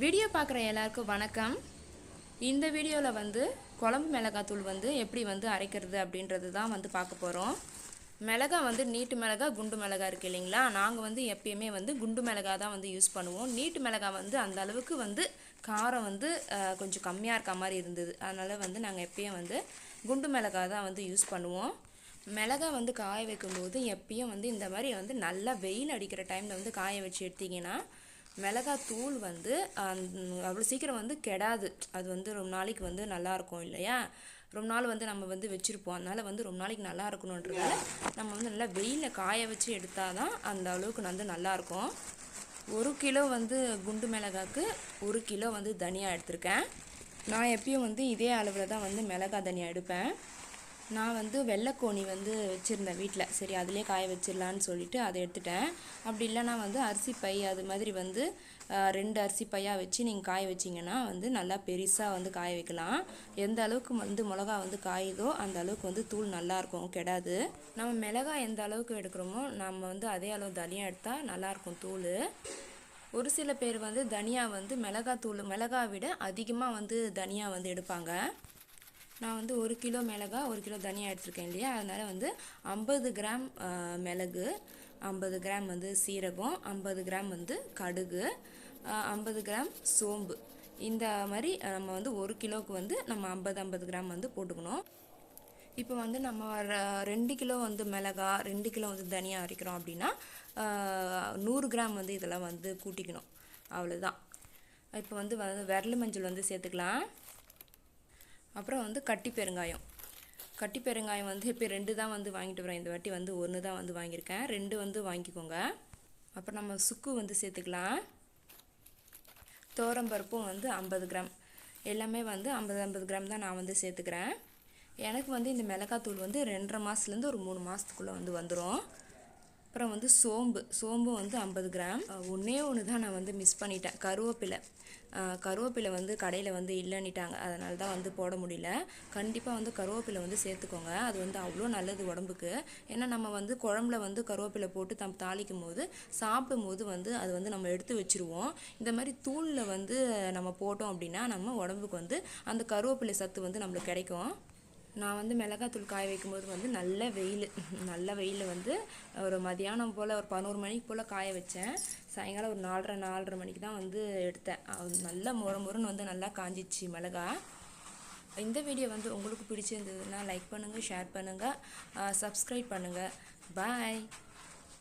Video பார்க்குற எல்லாருக்கும் வணக்கம். இந்த வீடியோவில் வந்து குழம்பு மிளகாத்தூள் வந்து எப்படி வந்து அரைக்கிறது அப்படின்றது தான் வந்து பார்க்க போகிறோம் மிளகா வந்து நீட்டு மிளகா குண்டு மிளகா இருக்குது இல்லைங்களா? நாங்கள் வந்து எப்பயுமே வந்து குண்டு மிளகா தான் வந்து யூஸ் பண்ணுவோம். நீட்டு மிளகா வந்து அந்த அளவுக்கு வந்து காரம் வந்து கொஞ்சம் கம்மியாக இருக்க மாதிரி இருந்தது. அதனால் வந்து நாங்கள் எப்பயும் வந்து குண்டு மிளகா தான் வந்து யூஸ் பண்ணுவோம். மிளகா வந்து காய வைக்கும்போது எப்பயும் வந்து இந்த மாதிரி வந்து நல்லா வெயில் அடிக்கிற டைமில் வந்து காய வச்சு எடுத்திங்கன்னா மிளகாய் தூள் வந்து அவ்வளோ சீக்கிரம் வந்து கெடாது. அது வந்து ரொம்ப நாளைக்கு வந்து நல்லாயிருக்கும் இல்லையா? ரொம்ப நாள் வந்து நம்ம வந்து வச்சுருப்போம். அதனால் வந்து ரொம்ப நாளைக்கு நல்லா இருக்கணுன்றதால நம்ம வந்து நல்லா வெயிலில் காய வச்சு எடுத்தால் தான் அந்த அளவுக்கு வந்து நல்லாயிருக்கும் ஒரு கிலோ வந்து குண்டு மிளகாக்கு ஒரு கிலோ வந்து தனியாக எடுத்திருக்கேன். நான் எப்பயும் வந்து இதே அளவில் தான் வந்து மிளகாய் தனியாக எடுப்பேன். நான் வந்து வெள்ளைக்கோணி வந்து வச்சுருந்தேன் வீட்டில் சரி அதிலே காய வச்சிடலான்னு சொல்லிட்டு அதை எடுத்துட்டேன். அப்படி இல்லைன்னா வந்து அரிசி பை அது மாதிரி வந்து ரெண்டு அரிசி பையாக வச்சு நீங்கள் காய வச்சிங்கன்னா வந்து நல்லா பெருசாக வந்து காய வைக்கலாம். எந்த அளவுக்கு வந்து மிளகா வந்து காயுதோ அந்த அளவுக்கு வந்து தூள் நல்லாயிருக்கும் கெடாது. நம்ம மிளகாய் எந்த அளவுக்கு எடுக்கிறோமோ நம்ம வந்து அதே அளவு தனியாக எடுத்தால் நல்லாயிருக்கும் தூள். ஒரு சில பேர் வந்து தனியா வந்து மிளகாத்தூள் மிளகா விட அதிகமாக வந்து தனியா வந்து எடுப்பாங்க. நான் வந்து ஒரு கிலோ மிளகா ஒரு கிலோ தனியாக எடுத்திருக்கேன் இல்லையா? அதனால் வந்து ஐம்பது கிராம் மிளகு ஐம்பது கிராம் வந்து சீரகம் ஐம்பது கிராம் வந்து கடுகு ஐம்பது கிராம் சோம்பு. இந்த மாதிரி நம்ம வந்து ஒரு கிலோவுக்கு வந்து நம்ம ஐம்பது ஐம்பது கிராம் வந்து போட்டுக்கணும். இப்போ வந்து நம்ம ர- ரெண்டு கிலோ வந்து மிளகா ரெண்டு கிலோ வந்து தனியாக அரைக்கிறோம் அப்படின்னா நூறு கிராம் வந்து இதெல்லாம் வந்து கூட்டிக்கணும். அவ்வளோதான் இப்போ வந்து வ- விரலு மஞ்சள் வந்து சேர்த்துக்கலாம். அப்புறம் வந்து கட்டி பெருங்காயம். கட்டி பெருங்காயம் வந்து இப்போ ரெண்டு தான் வந்து வாங்கிட்டு வரேன் இந்த வாட்டி வந்து ஒன்று தான் வந்து வாங்கியிருக்கேன். ரெண்டு வந்து வாங்கிக்கோங்க. அப்புறம் நம்ம சுக்கு வந்து சேர்த்துக்கலாம். பருப்பும் வந்து ஐம்பது கிராம். எல்லாமே வந்து ஐம்பது ஐம்பது கிராம் தான் நான் வந்து சேர்த்துக்கிறேன். எனக்கு வந்து இந்த மிளகாத்தூள் வந்து ரெண்டரை மாதத்துலேருந்து ஒரு மூணு மாதத்துக்குள்ளே வந்து வந்துடும் அப்புறம் வந்து சோம்பு. சோம்பு வந்து ஐம்பது கிராம். ஒன்றே ஒன்று தான் நான் வந்து மிஸ் பண்ணிட்டேன். கருவேப்பிலை. கருவேப்பிலை வந்து கடையில் வந்து இல்லைன்னிட்டாங்க. அதனால தான் வந்து போட முடியல. கண்டிப்பாக வந்து கருவேப்பிலை வந்து சேர்த்துக்கோங்க. அது வந்து அவ்வளோ நல்லது உடம்புக்கு. ஏன்னா நம்ம வந்து குழம்புல வந்து கருவேப்பிலை போட்டு தம் தாளிக்கும் போது சாப்பிடும் போது வந்து அது வந்து நம்ம எடுத்து வச்சுருவோம். இந்த மாதிரி தூளில் வந்து நம்ம போட்டோம் அப்படின்னா நம்ம உடம்புக்கு வந்து அந்த கருவேப்பிலை சத்து வந்து நம்மளுக்கு கிடைக்கும். நான் வந்து மிளகாத்தூள் காய வைக்கும்போது வந்து நல்ல வெயில். நல்ல வெயிலில் வந்து ஒரு மதியானம் போல் ஒரு பதினோரு மணிக்கு போல் காய வச்சேன். சாயங்காலம் ஒரு நாலரை நாலரை மணிக்கு தான் வந்து எடுத்தேன். நல்ல நல்லா முற வந்து நல்லா காஞ்சிச்சு மிளகா இந்த வீடியோ வந்து உங்களுக்கு பிடிச்சிருந்ததுன்னா லைக் பண்ணுங்கள் ஷேர் பண்ணுங்கள் சப்ஸ்கிரைப் பண்ணுங்கள் பாய்